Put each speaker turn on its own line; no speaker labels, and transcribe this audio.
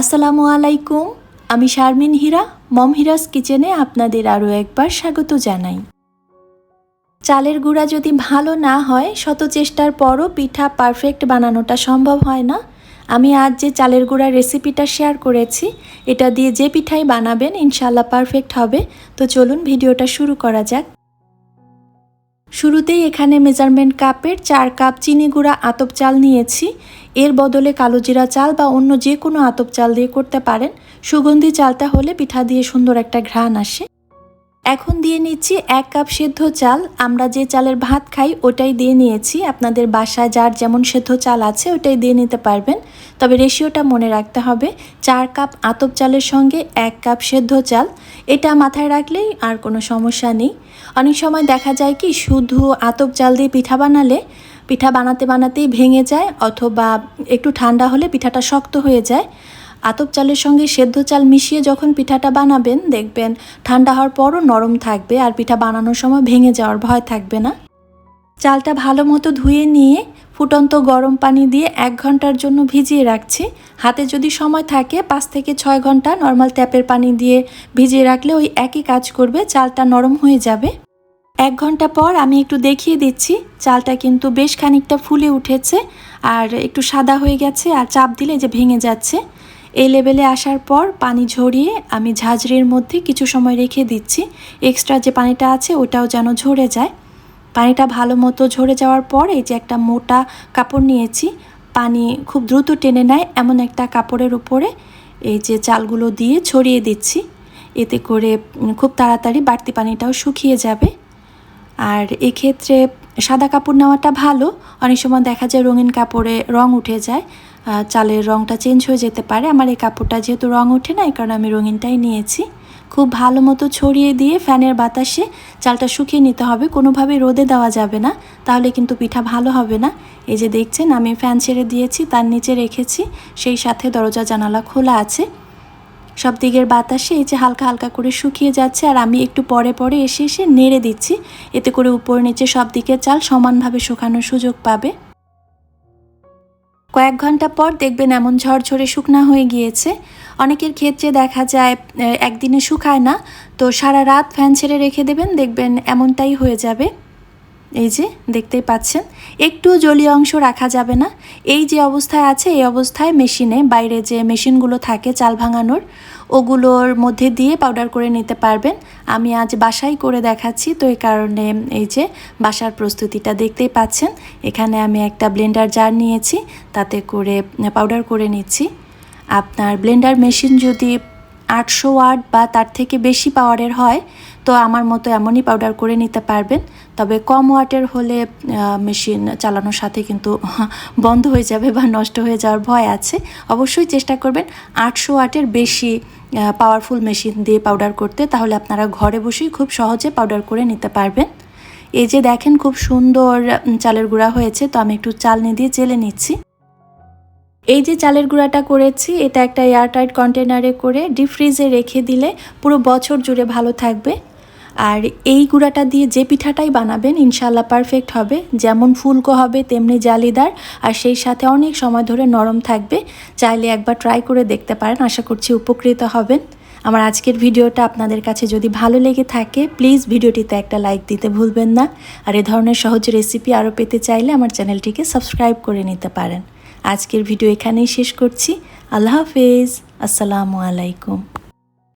আসসালামু আলাইকুম, আমি শারমিন হীরা, মম হিরাস কিচেনে আপনাদের আরও একবার স্বাগত জানাই। চালের গুঁড়া যদি ভালো না হয়, শত চেষ্টার পরও পিঠা পারফেক্ট বানানোটা সম্ভব হয় না। আমি আজ যে চালের গুঁড়ার রেসিপিটা শেয়ার করেছি, এটা দিয়ে যে পিঠাই বানাবেন ইনশাল্লাহ পারফেক্ট হবে। তো চলুন ভিডিওটা শুরু করা যাক। শুরুতেই এখানে মেজারমেন্ট কাপের চার কাপ চিনি গুঁড়া আতপ চাল নিয়েছি। এর বদলে কালো জিরা চাল বা অন্য যে কোনো আতপ চাল দিয়ে করতে পারেন। সুগন্ধি চালটা হলে পিঠা দিয়ে সুন্দর একটা ঘ্রাণ আসে। এখন দিয়ে নিচ্ছি এক কাপ সেদ্ধ চাল। আমরা যে চালের ভাত খাই, ওটাই দিয়ে নিয়েছি। আপনাদের বাসায় যার যেমন সেদ্ধ চাল আছে, ওটাই দিয়ে নিতে পারবেন। তবে রেশিওটা মনে রাখতে হবে, চার কাপ আতপ চালের সঙ্গে এক কাপ সেদ্ধ চাল। এটা মাথায় রাখলেই আর কোনো সমস্যা নেই। অনেক সময় দেখা যায় কি, শুধু আতপ চাল দিয়ে পিঠা বানালে, পিঠা বানাতে বানাতেই ভেঙে যায়, অথবা একটু ঠান্ডা হলে পিঠাটা শক্ত হয়ে যায়। আতপ চালের সঙ্গে সেদ্ধ চাল মিশিয়ে যখন পিঠাটা বানাবেন, দেখবেন ঠান্ডা হওয়ার পরও নরম থাকবে আর পিঠা বানানোর সময় ভেঙে যাওয়ার ভয় থাকবে না। চালটা ভালো মতো ধুয়ে নিয়ে ফুটন্ত গরম পানি দিয়ে এক ঘণ্টার জন্য ভিজিয়ে রাখছি। হাতে যদি সময় থাকে, পাঁচ থেকে ছয় ঘণ্টা নর্মাল ট্যাপের পানি দিয়ে ভিজিয়ে রাখলে ওই একই কাজ করবে, চালটা নরম হয়ে যাবে। এক ঘণ্টা পর আমি একটু দেখিয়ে দিচ্ছি, চালটা কিন্তু বেশ খানিকটা ফুলে উঠেছে আর একটু সাদা হয়ে গেছে আর চাপ দিলে যে ভেঙে যাচ্ছে। এই লেভেলে আসার পর পানি ঝরিয়ে আমি ঝাঁঝরির মধ্যে কিছু সময় রেখে দিচ্ছি। এক্সট্রা যে পানিটা আছে, ওটাও যেন ঝরে যায়। পানিটা ভালো মতো ঝরে যাওয়ার পর এই যে একটা মোটা কাপড় নিয়েছি, পানি খুব দ্রুত টেনে নেয় এমন একটা কাপড়ের উপরে। এই যে চালগুলো দিয়ে ছড়িয়ে দিচ্ছি। এতে করে খুব তাড়াতাড়ি বাড়তি পানিটাও শুকিয়ে যাবে। আর এক্ষেত্রে সাদা কাপড় নেওয়াটা ভালো। অনেক সময় দেখা যায় রঙিন কাপড়ে রং উঠে যায় চালের রংটা চেঞ্জ হয়ে যেতে পারে। আমার এই কাপড়টা যেহেতু রং ওঠে না, এই কারণে আমি রঙিনটাই নিয়েছি। খুব ভালো মতো ছড়িয়ে দিয়ে ফ্যানের বাতাসে চালটা শুকিয়ে নিতে হবে। কোনোভাবে রোদে দেওয়া যাবে না, তাহলে কিন্তু পিঠা ভালো হবে না। এই যে দেখছেন, আমি ফ্যান ছেড়ে দিয়েছি, তার নিচে রেখেছি, সেই সাথে দরজা জানালা খোলা আছে। সব দিকের বাতাসে এই যে হালকা হালকা করে শুকিয়ে যাচ্ছে, আর আমি একটু পরে পরে এসে এসে নেড়ে দিচ্ছি। এতে করে উপর নিচে সব দিকের চাল সমানভাবে শুকানোর সুযোগ পাবে। কয়েক ঘণ্টা পর দেখবেন এমন ঝরঝরে শুকনা হয়ে গিয়েছে। অনেকের ক্ষেত্রে দেখা যায় একদিনে শুকায় না। তো সারা রাত ফ্যান ছেড়ে রেখে দেবেন, দেখবেন এমনটাই হয়ে যাবে। এই যে, দেখতেই পাচ্ছেন একটু জলীয় অংশ রাখা যাবে না। এই যে অবস্থায় আছে, এই অবস্থায় মেশিনে বাইরে যে মেশিনগুলো থাকে চাল ভাঙানোর, ওগুলোর মধ্যে দিয়ে পাউডার করে নিতে পারবেন। আমি আজ বাসাই করে দেখাচ্ছি, তো এই কারণে এই যে বাসার প্রস্তুতিটা দেখতেই পাচ্ছেন। এখানে আমি একটা ব্লেন্ডার জার নিয়েছি, তাতে করে পাউডার করে নিচ্ছি। আপনার ব্লেন্ডার মেশিন যদি আটশো ওয়াট বা তার থেকে বেশি পাওয়ারের হয়, তো আমার মতো এমনই পাউডার করে নিতে পারবেন। তবে কম ওয়াটের হলে মেশিন চালানোর সাথে কিন্তু বন্ধ হয়ে যাবে বা নষ্ট হয়ে যাওয়ার ভয় আছে। অবশ্যই চেষ্টা করবেন আটশো ওয়াটের বেশি পাওয়ারফুল মেশিন দিয়ে পাউডার করতে। তাহলে আপনারা ঘরে বসেই খুব সহজে পাউডার করে নিতে পারবেন। এই যে দেখেন খুব সুন্দর চালের গুঁড়া হয়েছে। তো আমি একটু চাল নিয়ে দিয়ে চেলে নিচ্ছি। এই যে চালের গুঁড়াটা করেছি, এটা একটা এয়ারটাইট কন্টেনারে করে ডিপ ফ্রিজে রেখে দিলে পুরো বছর জুড়ে ভালো থাকবে। আর এই গুঁড়াটা দিয়ে যে পিঠাটাই বানাবেন ইনশাল্লাহ পারফেক্ট হবে। যেমন ফুলকো হবে, তেমনি জালিদার আর সেই সাথে অনেক সময় ধরে নরম থাকবে। চাইলে একবার ট্রাই করে দেখতে পারেন, আশা করছি উপকৃত হবেন। আমার আজকের ভিডিওটা আপনাদের কাছে যদি ভালো লেগে থাকে প্লিজ ভিডিওটিতে একটা লাইক দিতে ভুলবেন না। আর এ ধরনের সহজ রেসিপি আরও পেতে চাইলে আমার চ্যানেলটিকে সাবস্ক্রাইব করে নিতে পারেন। আজকের ভিডিও এখানেই শেষ করছি। আল্লাহ হাফেজ। আসসালামু আলাইকুম।